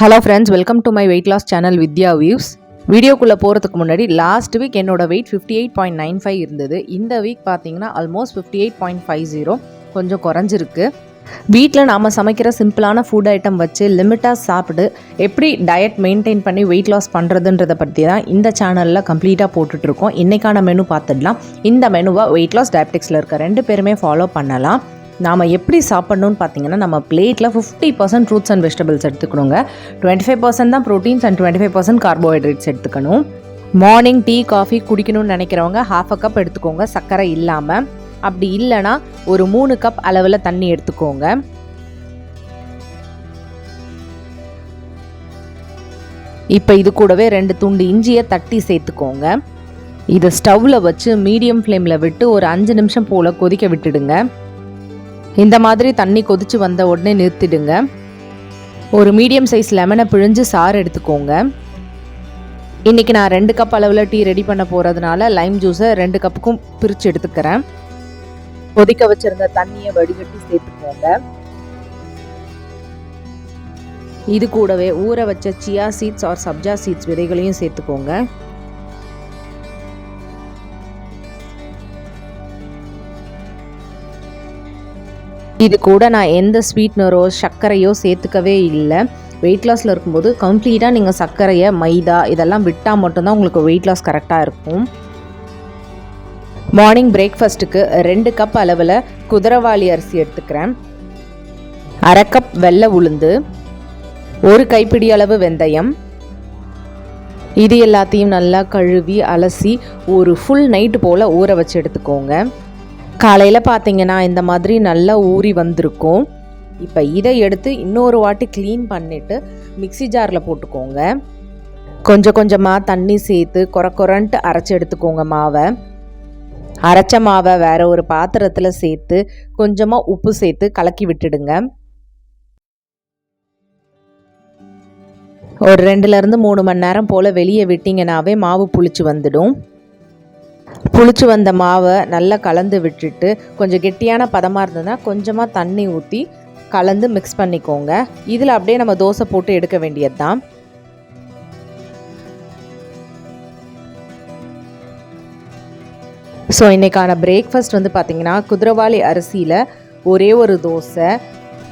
Hello friends welcome to my weight loss channel Vidya views வீடியோக்குள்ளே போகிறதுக்கு முன்னாடி last week என்னோட weight fifty eight point nine five இருந்தது. இந்த வீக் பார்த்தீங்கன்னா almost fifty eight point five zero கொஞ்சம் குறைஞ்சிருக்கு. வீட்டில் நாம் சமைக்கிற சிம்பிளான ஃபுட் ஐட்டம் வச்சு லிமிட்டாக சாப்பிட்டு எப்படி டயட் மெயின்டைன் பண்ணி வெயிட் லாஸ் பண்ணுறதுன்றதை பற்றி தான் இந்த சேனலில் கம்ப்ளீட்டாக போட்டுட்ருக்கோம். இன்றைக்கான மெனு பார்த்துடலாம். இந்த மெனுவை வெயிட் லாஸ் டயபெட்டிக்ஸில் இருக்க ரெண்டு பேருமே ஃபாலோ பண்ணலாம். நாம் எப்படி சாப்பிட்ணுன்னு பார்த்தீங்கன்னா நம்ம பிளேட்டில் fifty percent fruits and vegetables எடுத்துக்கணுங்க. Twenty five percent தான் proteins and twenty five percent carbohydrates எடுத்துக்கணும். மார்னிங் டீ காஃபி குடிக்கணும்னு நினைக்கிறவங்க ஹாஃப் அ கப் எடுத்துக்கோங்க சர்க்கரை இல்லாமல் அப்படி இல்லைன்னா ஒரு மூணு கப் அளவில் தண்ணி எடுத்துக்கோங்க. இப்போ இது கூடவே ரெண்டு துண்டு இஞ்சியை தட்டி சேர்த்துக்கோங்க. இதை ஸ்டவ்வில் வச்சு மீடியம் ஃப்ளேமில் விட்டு ஒரு அஞ்சு நிமிஷம் போல் கொதிக்க விட்டுடுங்க. இந்த மாதிரி தண்ணி கொதிச்சு வந்த உடனே நிறுத்திடுங்க. ஒரு மீடியம் சைஸ் லெமனை பிழிஞ்சு சாறு எடுத்துக்கோங்க. இன்றைக்கி நான் ரெண்டு கப் அளவில் டீ ரெடி பண்ண போகிறதுனால லைம் ஜூஸை ரெண்டு கப்புக்கும் பிரித்து எடுத்துக்கிறேன். கொதிக்க வச்சிருந்த தண்ணியை வடிகட்டி சேர்த்துக்கோங்க. இது கூடவே ஊற வச்ச chia seeds or sabja seeds விதைகளையும் சேர்த்துக்கோங்க. இது கூட நான் எந்த ஸ்வீட்னரோ சர்க்கரையோ சேர்த்துக்கவே இல்லை. வெயிட் லாஸில் இருக்கும்போது கம்ப்ளீட்டாக நீங்கள் சர்க்கரையை மைதா இதெல்லாம் விட்டால் மட்டும்தான் உங்களுக்கு வெயிட் லாஸ் கரெக்டாக இருக்கும். மார்னிங் பிரேக்ஃபாஸ்ட்டுக்கு ரெண்டு கப் அளவில் குதிரவாளி அரிசி எடுத்துக்கிறேன். அரை கப் வெள்ளை உளுந்து ஒரு கைப்பிடி அளவு வெந்தயம். இது எல்லாத்தையும் நல்லா கழுவி அலசி ஒரு ஃபுல் நைட்டு போல் ஊற வச்சு எடுத்துக்கோங்க. காலையில் பார்த்தீங்கன்னா இந்த மாதிரி நல்லா ஊறி வந்திருக்கும். இப்போ இதை எடுத்து இன்னொரு வாட்டி க்ளீன் பண்ணிவிட்டு மிக்ஸி ஜாரில் போட்டுக்கோங்க. கொஞ்சம் கொஞ்சமாக தண்ணி சேர்த்து குறை குறன்ட்டு அரைச்சி எடுத்துக்கோங்க மாவை. அரைச்ச மாவை வேறு ஒரு பாத்திரத்தில் சேர்த்து கொஞ்சமாக உப்பு சேர்த்து கலக்கி விட்டுடுங்க. ஒரு ரெண்டுலேருந்து மூணு மணி நேரம் போல் வெளியே விட்டிங்கனாவே மாவு புளிச்சு வந்துடும். புளிச்சு வந்த மாவை நல்லா கலந்து விட்டுட்டு கொஞ்சம் கெட்டியான பதமாக இருந்ததுன்னா கொஞ்சமாக தண்ணி ஊற்றி கலந்து மிக்ஸ் பண்ணிக்கோங்க. இதில் அப்படியே நம்ம தோசை போட்டு எடுக்க வேண்டியது தான் ஸோ இன்றைக்கான பிரேக்ஃபாஸ்ட் வந்து பார்த்திங்கன்னா குதிரவாளி அரிசியில் ஒரே ஒரு தோசை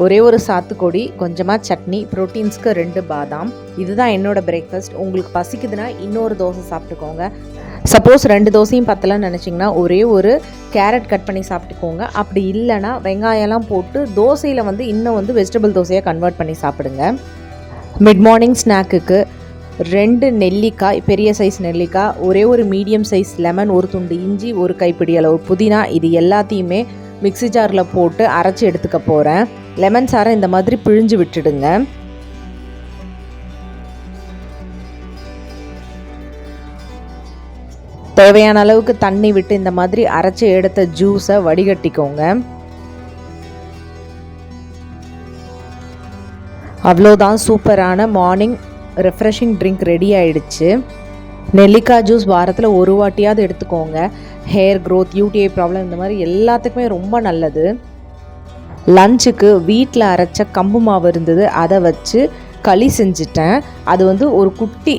ஒரே ஒரு சாத்துக்கொடி கொஞ்சமாக சட்னி ப்ரோட்டீன்ஸ்க்கு ரெண்டு பாதாம். இதுதான் என்னோட பிரேக்ஃபாஸ்ட் உங்களுக்கு பசிக்குதுன்னா இன்னொரு தோசை சாப்பிட்டுக்கோங்க. சப்போஸ் ரெண்டு தோசையும் பத்தலன்னு நினச்சிங்கன்னா ஒரே ஒரு கேரட் கட் பண்ணி சாப்பிட்டுக்கோங்க. அப்படி இல்லைன்னா வெங்காயம்லாம் போட்டு தோசையில் வந்து இன்னும் வந்து வெஜிடபிள் தோசையாக கன்வெர்ட் பண்ணி சாப்பிடுங்க. மிட் மார்னிங் ஸ்நாக்குக்கு ரெண்டு நெல்லிக்காய் பெரிய சைஸ் நெல்லிக்காய் ஒரே ஒரு மீடியம் சைஸ் லெமன் ஒரு துண்டு இஞ்சி ஒரு கைப்பிடி அளவு புதினா இது எல்லாத்தையுமே மிக்ஸி ஜாரில் போட்டு அரைச்சி எடுத்துக்க போகிறேன் லெமன் சாரை இந்த மாதிரி பிழிஞ்சு விட்டுடுங்க. தேவையான அளவுக்கு தண்ணி விட்டு இந்த மாதிரி அரைச்சி எடுத்த ஜூஸை வடிகட்டிக்கோங்க. அவ்வளோதான் சூப்பரான மார்னிங் ரெஃப்ரெஷிங் ட்ரிங்க் ரெடி ஆயிடுச்சு. நெல்லிக்காய் ஜூஸ் வாரத்தில் ஒரு வாட்டியாவது எடுத்துக்கோங்க. ஹேர் க்ரோத் யூடிஐ ப்ராப்ளம் இந்த மாதிரி எல்லாத்துக்குமே ரொம்ப நல்லது. லஞ்சுக்கு வீட்டில் அரைச்ச கம்பு மாவு இருந்தது அதை வச்சு களி செஞ்சுட்டேன். அது வந்து ஒரு குட்டி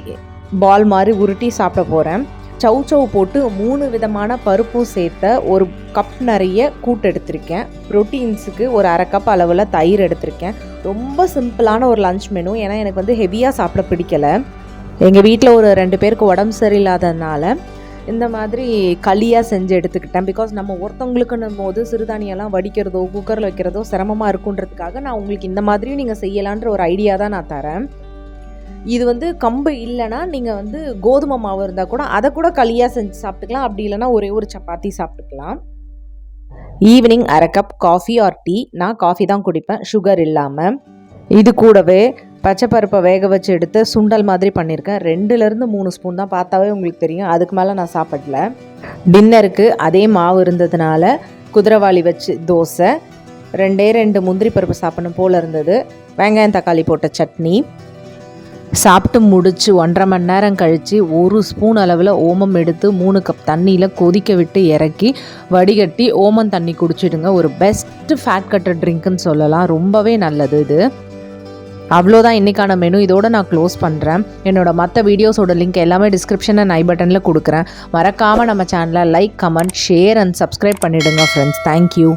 பால் மாதிரி உருட்டி சாப்பிட போகிறேன் சவு சவு போட்டு மூணு விதமான பருப்பும் சேர்த்த ஒரு கப் நிறைய கூட்டு எடுத்திருக்கேன். ப்ரோட்டீன்ஸுக்கு ஒரு அரை கப் அளவில் தயிர் எடுத்திருக்கேன். ரொம்ப சிம்பிளான ஒரு லஞ்ச் மெனு ஏன்னா எனக்கு வந்து ஹெவியாக சாப்பிட பிடிக்கலை. எங்கள் வீட்டில் ஒரு ரெண்டு பேருக்கு உடம்பு சரியில்லாததுனால இந்த மாதிரி களியாக செஞ்சு எடுத்துக்கிட்டேன். பிகாஸ் நம்ம ஒருத்தவங்களுக்குன்னும் போது சிறுதானியெல்லாம் வடிக்கிறதோ குக்கரில் வைக்கிறதோ சிரமமாக இருக்குன்றதுக்காக நான் உங்களுக்கு இந்த மாதிரியும் நீங்கள் செய்யலான்ற ஒரு ஐடியா தான் நான் தரேன். இது வந்து கம்பு இல்லைன்னா நீங்கள் வந்து கோதுமை மாவு இருந்தால் கூட அதை கூட களியாக செஞ்சு சாப்பிட்டுக்கலாம். அப்படி இல்லைன்னா ஒரே ஒரு சப்பாத்தி சாப்பிட்டுக்கலாம். ஈவினிங் அரை கப் காஃபி ஆர் டீ நான் காஃபி தான் குடிப்பேன். சுகர் இல்லாமல் இது கூடவே பச்சை பருப்பை வேக வச்சு எடுத்து சுண்டல் மாதிரி பண்ணியிருக்கேன். ரெண்டுலேருந்து மூணு ஸ்பூன் தான். பார்த்தாவே உங்களுக்கு தெரியும். அதுக்கு மேலே நான் சாப்பிடல. டின்னருக்கு அதே மாவு இருந்ததுனால குதிரவாளி வச்சு தோசை. ரெண்டே ரெண்டு முந்திரி பருப்பு சாப்பிடணும் போல் இருந்தது. வெங்காயம் தக்காளி போட்ட சட்னி. சாப்பிட்டு முடித்து ஒன்றரை மணி நேரம் கழித்து ஒரு ஸ்பூன் அளவில் ஓமம் எடுத்து மூணு கப் தண்ணியில் கொதிக்க விட்டு இறக்கி வடிகட்டி ஓமம் தண்ணி குடிச்சிடுங்க. ஒரு பெஸ்ட்டு ஃபேட் கட்டர் ட்ரிங்க்குன்னு சொல்லலாம். ரொம்பவே நல்லது இது. அவ்வளோதான் இன்றைக்கான மெனு இதோடு நான் க்ளோஸ் பண்ணுறேன் என்னோட மற்ற வீடியோஸோட லிங்க் எல்லாமே டிஸ்கிரிப்ஷனில் ஐ பட்டனில் கொடுக்குறேன். மறக்காமல் நம்ம சேனலை like comment share and subscribe பண்ணிவிடுங்க ஃப்ரெண்ட்ஸ் தேங்க்யூ